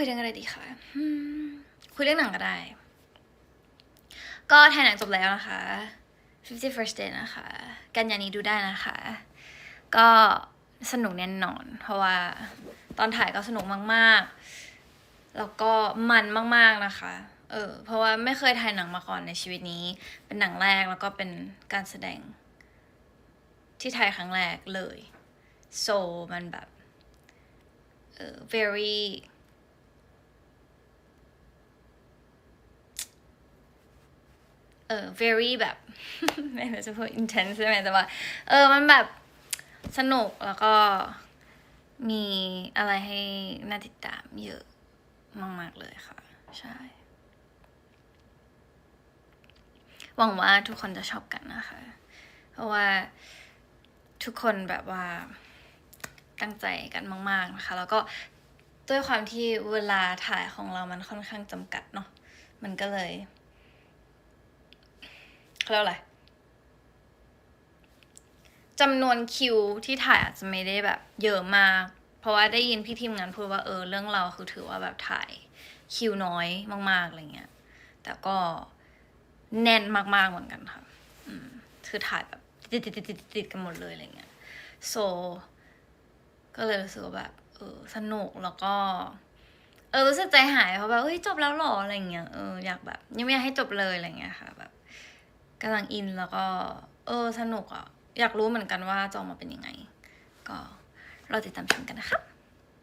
คุยเรื่องอะไรดีคะคุยเรื่องหนังก็ได้ ก็ถ่ายหนังจบแล้วนะคะ50 First Day นะคะ กันยานี้ดูได้นะคะ ก็สนุกแน่นอน เพราะว่าตอนถ่ายก็สนุกมากๆ แล้วก็มันมากๆนะคะ เออ เพราะว่าไม่เคยถ่ายหนังมาก่อนในชีวิตนี้ เป็นหนังแรกแล้วก็เป็นการแสดง ที่ถ่ายครั้งแรกเลย so มันแบบ เออ very เออ very แบบไม่รู้จะพูด intense ใช่ไหมแต่ว่า เออมันแบบสนุกแล้วก็มีอะไรให้น่าติดตามเยอะมาก ๆ เลยค่ะ ใช่ หวังว่าทุกคนจะชอบกันนะคะ เพราะว่าทุกคนแบบว่าตั้งใจกันมาก ๆ นะคะ แล้วก็ด้วยความที่เวลาถ่ายของเรามันค่อนข้างจำกัดเนาะมันก็เลย เขาเรียกว่าอะไรจำนวนคิวที่ถ่ายอาจจะไม่ได้แบบเยอะมาก เพราะว่าได้ยินพี่ทีมงานพูดว่าเออเรื่องเราคือถือว่าแบบถ่ายคิวน้อยมาก ๆอะไรเงี้ย แต่ก็แน่นมากๆเหมือนกันค่ะ อืม คือถ่ายแบบติดติดติดติดติดกันหมดเลยอะไรเงี้ย โซ ก็เลยรู้สึกว่าแบบเออสนุกแล้วก็ เออรู้สึกใจหายเพราะแบบเฮ้ยจบแล้วหรออะไรเงี้ยเอออยากแบบยังไม่อยากให้จบเลยอะไรเงี้ยค่ะ แบบ กำลังอินแล้วก็เออสนุกอะ อยากรู้เหมือนกันว่าจะออกมาเป็นยังไง ก็รอติดตามชมกันนะคะ